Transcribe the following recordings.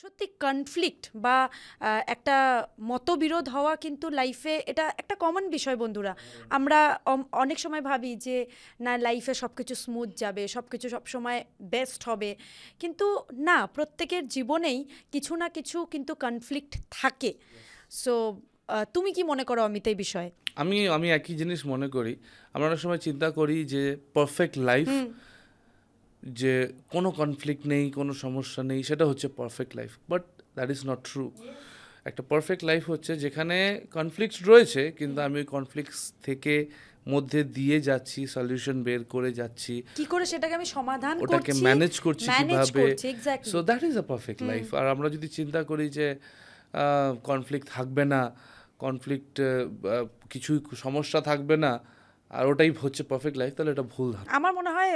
সত্যি কনফ্লিক্ট বা একটা মতবিরোধ হওয়া কিন্তু লাইফে এটা একটা কমন বিষয় বন্ধুরা। আমরা অনেক সময় ভাবি যে না লাইফে সব কিছু স্মুথ যাবে সব কিছু সবসময় বেস্ট হবে। কিন্তু না প্রত্যেকের জীবনেই কিছু না কিছু কিন্তু কনফ্লিক্ট থাকে। সো তুমি কি মনে করো অমিত এই বিষয়ে? আমি আমি একই জিনিস মনে করি। আমরা অনেক সময় চিন্তা করি যে পারফেক্ট লাইফ যে কোনো কনফ্লিক্ট নেই কোনো সমস্যা নেই সেটা হচ্ছে perfect life but that is not true একটা পারফেক্ট লাইফ হচ্ছে যেখানে কনফ্লিক্ট রয়েছে কিন্তু আমি ওই কনফ্লিক্টস থেকে মধ্যে দিয়ে যাচ্ছি সলিউশন বের করে যাচ্ছি। কি করে সেটাকে আমি সমাধান করছি? ওটাকে ম্যানেজ করছি কীভাবে so that is a perfect life আর আমরা যদি চিন্তা করি যে কনফ্লিক্ট থাকবে না কনফ্লিক্ট কিছু সমস্যা থাকবে না আর ওটাই হচ্ছে পারফেক্ট লাইফ তাহলে এটা ভুল আমার মনে হয়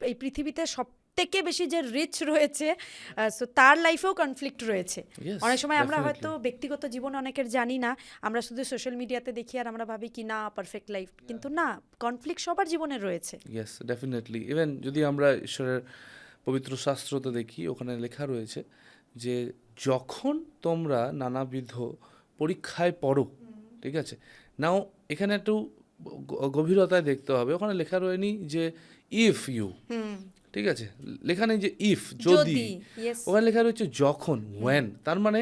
এই পৃথিবীতে সব থেকে বেশি যে রিচ রয়েছে সো তার লাইফেও কনফ্লিক্ট রয়েছে। অনেক সময় আমরা হয়তো ব্যক্তিগত জীবন অনেকের জানি না আমরা শুধু সোশ্যাল মিডিয়াতে দেখি আর আমরা ভাবি কি না পারফেক্ট লাইফ কিন্তু না কনফ্লিক্ট সবার জীবনে রয়েছে। ইয়েস ডেফিনেটলি ইভেন যদি আমরা ঈশ্বরের পবিত্র শাস্ত্রতে দেখি ওখানে লেখা রয়েছে যে যখন তোমরা নানাবিধ পরীক্ষায় পড়ো ঠিক আছে? নাও এখানে একটু গভীরতায় দেখতে হবে। ওখানে লেখা রয়নি যে ইফ ইউ ঠিক আছে? লেখা নেই যে ইফ যদি ওখানে লেখা রয়েছে যখন ওয়েন তার মানে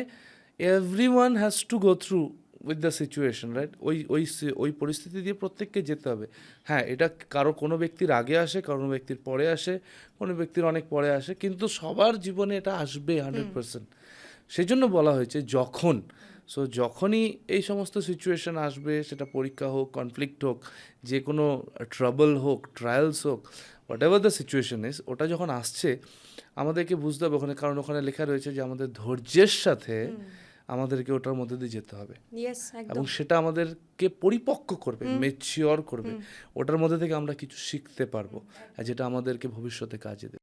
every one has to go through with the situation right ওই ওই ওই পরিস্থিতি দিয়ে প্রত্যেককে যেতে হবে। হ্যাঁ এটা কারও কোনো ব্যক্তির আগে আসে কোনো ব্যক্তির পরে আসে কোনো ব্যক্তির অনেক পরে আসে কিন্তু সবার জীবনে এটা আসবে হান্ড্রেড পার্সেন্ট সেই জন্য বলা হয়েছে যখন। সো যখনই এই সমস্ত সিচুয়েশন আসবে সেটা পরীক্ষা হোক কনফ্লিক্ট হোক যে কোনো ট্রাবল হোক ট্রায়ালস হোক whatever the situation is ওটা যখন আসছে আমাদেরকে বুঝতে হবে ওখানে কারণ ওখানে লেখা রয়েছে যে আমাদের ধৈর্যের সাথে আমাদেরকে ওটার মধ্যে দিয়ে যেতে হবে। এবং সেটা আমাদেরকে পরিপক্ক করবে মেচিওর করবে। ওটার মধ্যে থেকে আমরা কিছু শিখতে পারব আর যেটা আমাদেরকে ভবিষ্যতে কাজে দেবে।